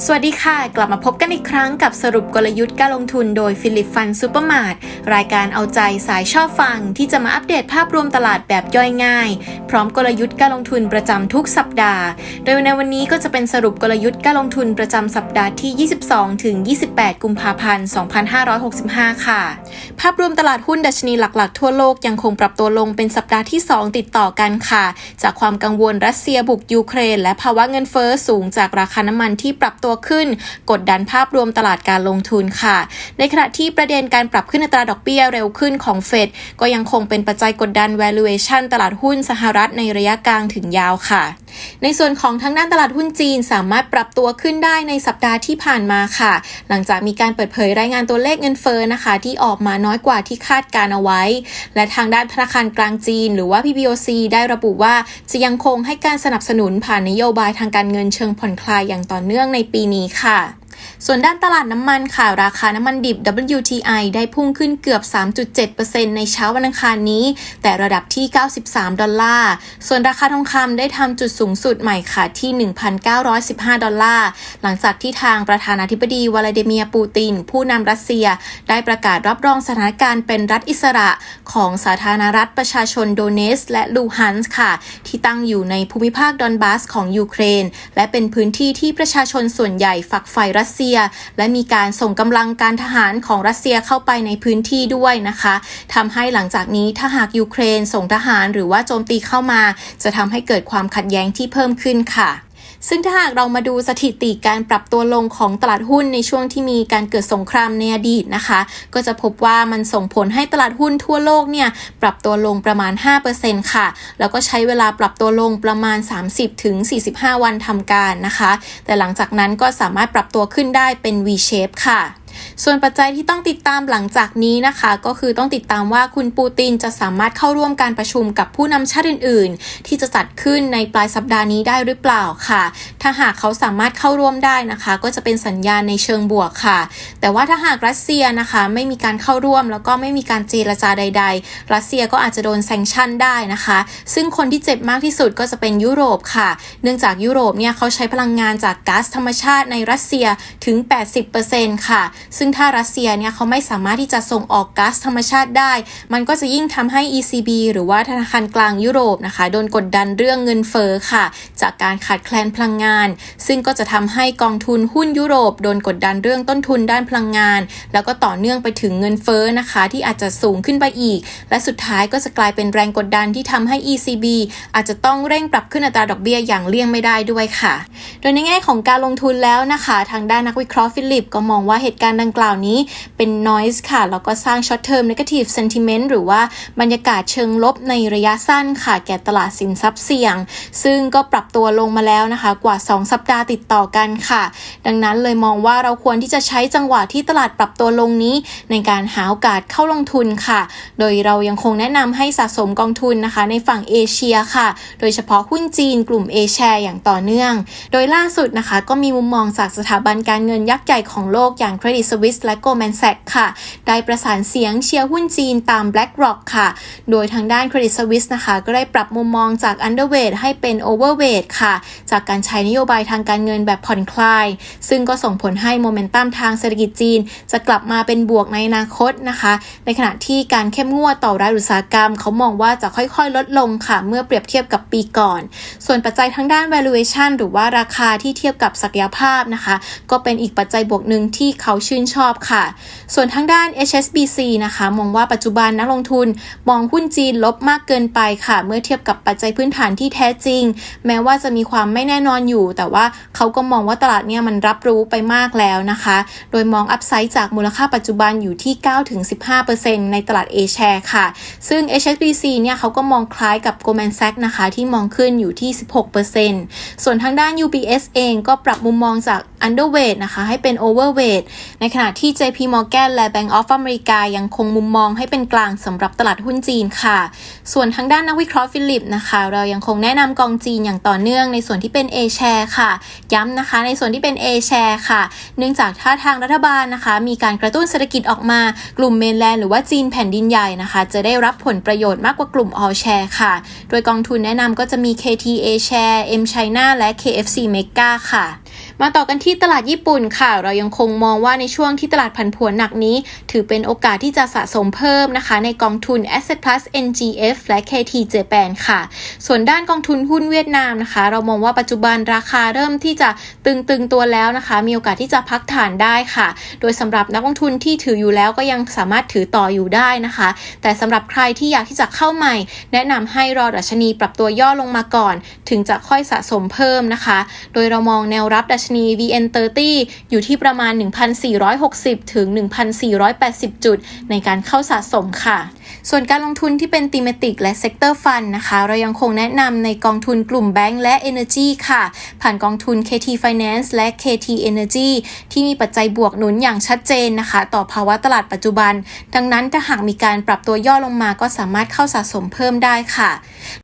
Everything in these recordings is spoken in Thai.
สวัสดีค่ะ กลับมาพบกันอีกครั้งกับสรุปกลยุทธ์การลงทุนโดยฟิลิปฟันซูเปอร์มาร์ทรายการเอาใจสายชอบฟัง ที่จะมาอัปเดตภาพรวมตลาดแบบย่อยง่าย พร้อมกลยุทธ์การลงทุนประจำทุกสัปดาห์ โดยในวันนี้ก็จะเป็นสรุปกลยุทธ์การลงทุนประจำสัปดาห์ที่ 22 ถึง 28 กุมภาพันธ์ 2565 ค่ะ ภาพรวมตลาดหุ้นดัชนีหลักๆ ทั่วโลกยังคงปรับตัวลงเป็นสัปดาห์ที่ 2 ติดต่อกันค่ะ จากความกังวลรัสเซียบุกยูเครน และภาวะเงินเฟ้อสูงจากราคาน้ำมันที่ปรับตัวขึ้น กดดันภาพรวมตลาดการลงทุนค่ะ ในขณะที่ประเด็นการปรับขึ้นอัตราดอกเบี้ยเร็วขึ้นของเฟดก็ยังคงเป็นปัจจัยกดดัน valuation ตลาดหุ้นสหรัฐในระยะกลางถึงยาวค่ะ ในส่วนของทางด้านตลาดหุ้นจีนสามารถปรับตัวขึ้นได้ในสัปดาห์ที่ผ่านมาค่ะ หลังจากมีการเปิดเผยรายงานตัวเลขเงินเฟ้อนะคะ ที่ออกมาน้อยกว่าที่คาดการเอาไว้ และทางด้านธนาคารกลางจีน หรือว่า PBOC ได้ระบุว่าจะยังคงให้การสนับสนุนผ่านนโยบายทางการเงินเชิงผ่อนคลายอย่างต่อเนื่องในปีนี้ค่ะ ส่วนด้านตลาดน้ำมันค่ะ ราคาน้ำมันดิบ WTI ได้พุ่งขึ้นเกือบ 3.7%ในเช้าวันอังคารนี้ แต่ระดับที่ 93 ดอลลาร์ ส่วนราคาทองคำได้ทำจุดสูงสุดใหม่ค่ะที่ 1,915 ดอลลาร์ หลังจากที่ทางประธานาธิบดีวลาดิเมียร์ปูติน ผู้นำรัสเซีย ได้ประกาศรับรองสถานการณ์เป็นรัฐอิสระของสาธารณรัฐประชาชนโดเนส และลูฮันส์ค่ะ ที่ตั้งอยู่ในภูมิภาคดอนบาสของยูเครน และเป็นพื้นที่ที่ประชาชนส่วนใหญ่ฝักใฝ่รัสเซียและมีการส่งกำลังการทหารของรัสเซียเข้าไปในพื้นที่ด้วยนะคะทำให้หลังจากนี้ถ้าหากยูเครนส่งทหารหรือว่าโจมตีเข้ามา จะทำให้เกิดความขัดแย้งที่เพิ่มขึ้นค่ะ ซึ่งถ้าหากเรามาดูสถิติการปรับตัวลงของตลาดหุ้นในช่วงที่มีการเกิดสงครามในอดีตนะคะ ก็จะพบว่ามันส่งผลให้ตลาดหุ้นทั่วโลกเนี่ยปรับตัวลงประมาณ 5%ค่ะ แล้วก็ใช้เวลาปรับตัวลงประมาณ 30-45 วันทำการนะคะ แต่หลังจากนั้นก็สามารถปรับตัวขึ้นได้เป็น V shape ค่ะ ส่วนปัจจัยที่ต้องติดตามหลังจากนี้นะคะ ก็คือต้องติดตามว่าคุณปูตินจะสามารถเข้าร่วมการประชุมกับผู้นำชาติอื่น ๆ ที่จะจัดขึ้นในปลายสัปดาห์นี้ได้หรือเปล่าค่ะ ถ้าหากเขาสามารถเข้าร่วมได้นะคะ ก็จะเป็นสัญญาณในเชิงบวกค่ะ แต่ว่าถ้าหากรัสเซียนะคะไม่มีการเข้าร่วม แล้วก็ไม่มีการเจรจาใด ๆ รัสเซียก็อาจจะโดนแซงชั่นได้นะคะ ซึ่งคนที่เจ็บมากที่สุดก็จะเป็นยุโรปค่ะ เนื่องจากยุโรปเนี่ยเขาใช้พลังงานจากก๊าซธรรมชาติในรัสเซียถึง 80%ค่ะซึ่ึ่งถ้ารัสเซียเนี่ยเขาไม่สามารถที่จะส่งออกก๊าซธรรมชาติได้ มันก็จะยิ่งทำให้ ECB หรือว่าธนาคารกลางยุโรปนะคะโดนกดดันเรื่องเงินเฟ้อค่ะ จากการขาดแคลนพลังงาน ซึ่งก็จะทำให้กองทุนหุ้นยุโรป โดนกดดันเรื่องต้นทุนด้านพลังงาน แล้วก็ต่อเนื่องไปถึงเงินเฟ้อนะคะ ที่อาจจะสูงขึ้นไปอีก และสุดท้ายก็จะกลายเป็นแรงกดดันที่ทำให้ ECB อาจจะต้องเร่งปรับขึ้นอัตราดอกเบี้ยอย่างเลี่ยงไม่ได้ด้วยค่ะ โดยในแง่ของการลงทุนแล้วนะคะ ทางด้านนักวิเคราะห์ฟิลิป ก็มองว่าเหตุการณ์ดังกล่าวนี้เป็น noise ค่ะ แล้วก็สร้าง short term negative sentiment หรือว่าบรรยากาศเชิงลบในระยะสั้นค่ะ แก่ตลาดสินทรัพย์เสี่ยง ซึ่งก็ปรับตัวลงมาแล้วนะคะ กว่า 2 สัปดาห์ติดต่อกันค่ะ ดังนั้นเลยมองว่าเราควรที่จะใช้จังหวะที่ตลาดปรับตัวลงนี้ ในการหาโอกาสเข้าลงทุนค่ะ โดยเรายังคงแนะนำให้สะสมกองทุนนะคะ ในฝั่งเอเชียค่ะ โดยเฉพาะหุ้นจีนกลุ่ม A share อย่างต่อเนื่อง โดยล่าสุดนะคะ ก็มีมุมมองจากสถาบันการเงินยักษ์ใหญ่ของโลกอย่าง Credit Suisse และ Goldman Sachs ค่ะ ได้ประสานเสียงเชียร์หุ้นจีนตาม BlackRock ค่ะ โดยทางด้าน Credit Suisse นะคะ ก็ได้ปรับมุมมองจาก underweight ให้เป็น overweight ค่ะ จากการใช้นโยบายทางการเงินแบบผ่อนคลาย ซึ่งก็ส่งผลให้โมเมนตัมทางเศรษฐกิจจีน จะกลับมาเป็นบวกในอนาคตนะคะ ในขณะที่การเข้มงวดต่อรายอุตสาหกรรม เขามองว่าจะค่อยๆ ลดลงค่ะ เมื่อเปรียบเทียบกับปีก่อน ส่วนปัจจัยทางด้าน valuation หรือว่าราคาที่เทียบกับศักยภาพนะคะ ก็เป็นอีกปัจจัยบวกหนึ่งที่เขาชื่นชอบค่ะ ส่วนทางด้าน HSBC นะคะ มองว่าปัจจุบันนักลงทุนมองหุ้นจีนลบมากเกินไปค่ะ เมื่อเทียบกับปัจจัยพื้นฐานที่แท้จริง แม้ว่าจะมีความไม่แน่นอนอยู่ แต่ว่าเขาก็มองว่าตลาดเนี่ยมันรับรู้ไปมากแล้วนะคะ โดยมองอัพไซด์จากมูลค่าปัจจุบันอยู่ที่ 9-15%ในตลาด A share ค่ะ ซึ่ง HSBC เนี่ยเขาก็มองคล้ายกับ Goldman Sachs นะคะ ที่มองขึ้นอยู่ที่ 16%ส่วนทางด้าน UBS เองก็ปรับมุมมองจาก underweight นะคะ ให้เป็น overweight ในขณะที่ JP Morgan และ Bank of America ยังคงมุมมองให้เป็นกลางสำหรับตลาดหุ้นจีนค่ะ ส่วนทางด้านนักวิเคราะห์ฟิลิปนะคะ เรายังคงแนะนำกองจีนอย่างต่อเนื่องในส่วนที่เป็น A share ค่ะ ย้ำนะคะในส่วนที่เป็น A share ค่ะ เนื่องจากถ้าทางรัฐบาลนะคะ มีการกระตุ้นเศรษฐกิจออกมากลุ่มเมนแลนด์หรือว่าจีนแผ่นดินใหญ่นะคะ จะได้รับผลประโยชน์มากกว่ากลุ่ม All share ค่ะ โดยกองทุนแนะนำก็จะมี KT A share M China และ KFC Mega ค่ะ มาต่อกันที่ตลาดญี่ปุ่นค่ะ เรายังคงมองว่าในช่วงที่ตลาดผันผวนหนักนี้ ถือเป็นโอกาสที่จะสะสมเพิ่มนะคะ ในกองทุน Asset Plus NGF และ KT Japan ค่ะ ส่วนด้านกองทุนหุ้นเวียดนามนะคะ เรามองว่าปัจจุบันราคาเริ่มที่จะตึงๆตัวแล้วนะคะ มีโอกาสที่จะพักฐานได้ค่ะ โดยสำหรับนักลงทุนที่ถืออยู่แล้วก็ยังสามารถถือต่ออยู่ได้นะคะ แต่สำหรับใครที่อยากที่จะเข้าใหม่ แนะนำให้รอดัชนีปรับตัวย่อลงมาก่อน ถึงจะค่อยสะสมเพิ่มนะคะ โดยเรามองแนวรับดัชนี VN30 อยู่ที่ประมาณ 1,460 ถึง 1,480 จุด ในการเข้าสะสมค่ะ ส่วนการลงทุนที่เป็นตีมติกและเซกเตอร์ฟันนะคะ เรายังคงแนะนำในกองทุนกลุ่มแบงก์และ Energy ค่ะ ผ่านกองทุน KT Finance และ KT Energy ที่มีปัจจัยบวกหนุนอย่างชัดเจนนะคะ ต่อภาวะตลาดปัจจุบัน ดังนั้นถ้าหากมีการปรับตัวย่อลงมาก็สามารถเข้าสะสมเพิ่มได้ค่ะ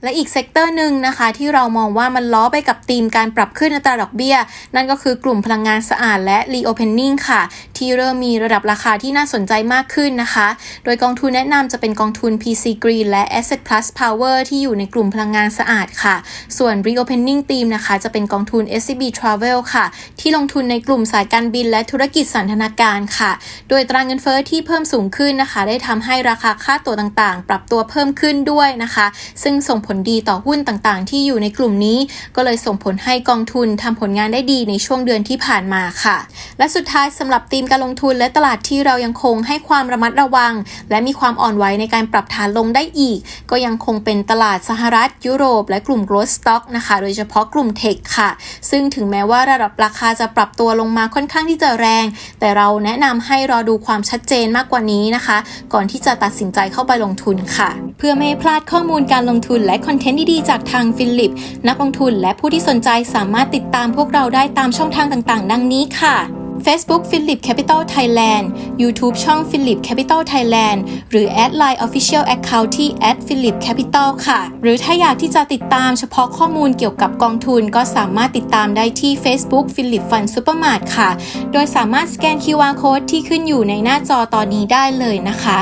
และอีกเซกเตอร์หนึ่งนะคะ ที่เรามองว่ามันล้อไปกับธีมการปรับขึ้นอัตราดอกเบี้ย นั่นก็คือกลุ่มพลังงานสะอาดและ reopening ค่ะ ที่เริ่มมีระดับราคาที่น่าสนใจมากขึ้นนะคะ โดยกองทุนแนะนำจะเป็นกองทุน PC Green และ Asset Plus Power ที่อยู่ในกลุ่มพลังงานสะอาดค่ะ ส่วน reopening ธีมนะคะ จะเป็นกองทุน SCB Travel ค่ะ ที่ลงทุนในกลุ่มสายการบินและธุรกิจสันทนาการค่ะ โดยตรางเงินเฟ้อที่เพิ่มสูงขึ้นนะคะ ได้ทำให้ราคาค่าตัวต่างๆ ปรับตัวเพิ่มขึ้นด้วยนะคะ ซึ่งส่งผลดีต่อหุ้นต่างๆ ที่อยู่ในกลุ่มนี้ ก็เลยส่งผลให้กองทุนทำผลงานได้ดีในช่วงเดือนที่ผ่านมาค่ะ และสุดท้ายสำหรับธีมการลงทุนและตลาดที่เรายังคงให้ความระมัดระวัง และมีความอ่อนไหวในการปรับฐานลงได้อีก ก็ยังคงเป็นตลาดสหรัฐยุโรป และกลุ่ม growth stock นะคะ โดยเฉพาะกลุ่มเทคค่ะ ซึ่งถึงแม้ว่าระดับราคาจะปรับตัวลงมาค่อนข้างที่จะแรง แต่เราแนะนำให้รอดูความชัดเจนมากกว่านี้นะคะ ก่อนที่จะตัดสินใจเข้าไปลงทุนค่ะ เพื่อไม่ให้พลาดข้อมูลการลงทุนและคอนเทนต์ดีๆจากทางฟิลิปนักลงทุนและผู้ที่สนใจสามารถติดตามพวกเราได้ตามช่องทางต่างๆ ดังนี้ค่ะ Facebook Philip Capital Thailand YouTube ช่อง Philip Capital Thailand หรือ Add Line Official Account ที่ @philip capital ค่ะ หรือถ้าอยากที่จะติดตามเฉพาะข้อมูลเกี่ยวกับกองทุนก็สามารถติดตามได้ที่ Facebook Philip Fund Supermart ค่ะ โดยสามารถสแกน QR Code ที่ขึ้นอยู่ในหน้าจอตอนนี้ได้เลยนะคะ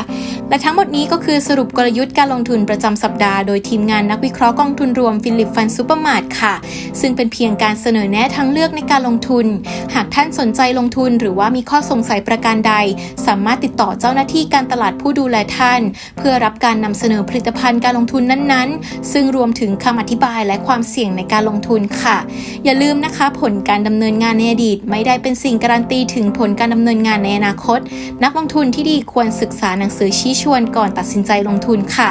และทั้งหมดนี้ก็คือสรุปกลยุทธ์การลงทุนประจำสัปดาห์โดยทีมงานนักวิเคราะห์กองทุนรวม Philip Fund Supermart ค่ะ ซึ่งเป็นเพียงการเสนอแนะทางเลือกในการลงทุน หากท่านสนใจลงทุนหรือว่ามีข้อสงสัยประการใด สามารถติดต่อเจ้าหน้าที่การตลาดผู้ดูแลท่าน เพื่อรับการนำเสนอผลิตภัณฑ์การลงทุนนั้นๆ ซึ่งรวมถึงคำอธิบายและความเสี่ยงในการลงทุนค่ะ อย่าลืมนะคะ ผลการดำเนินงานในอดีต ไม่ได้เป็นสิ่งการันตีถึงผลการดำเนินงานในอนาคต นักลงทุนที่ดีควรศึกษาหนังสือชี้ชวนก่อนตัดสินใจลงทุนค่ะ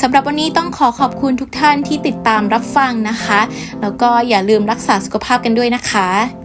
สำหรับวันนี้ต้องขอขอบคุณทุกท่านที่ติดตามรับฟังนะคะ แล้วก็อย่าลืมรักษาสุขภาพกันด้วยนะคะ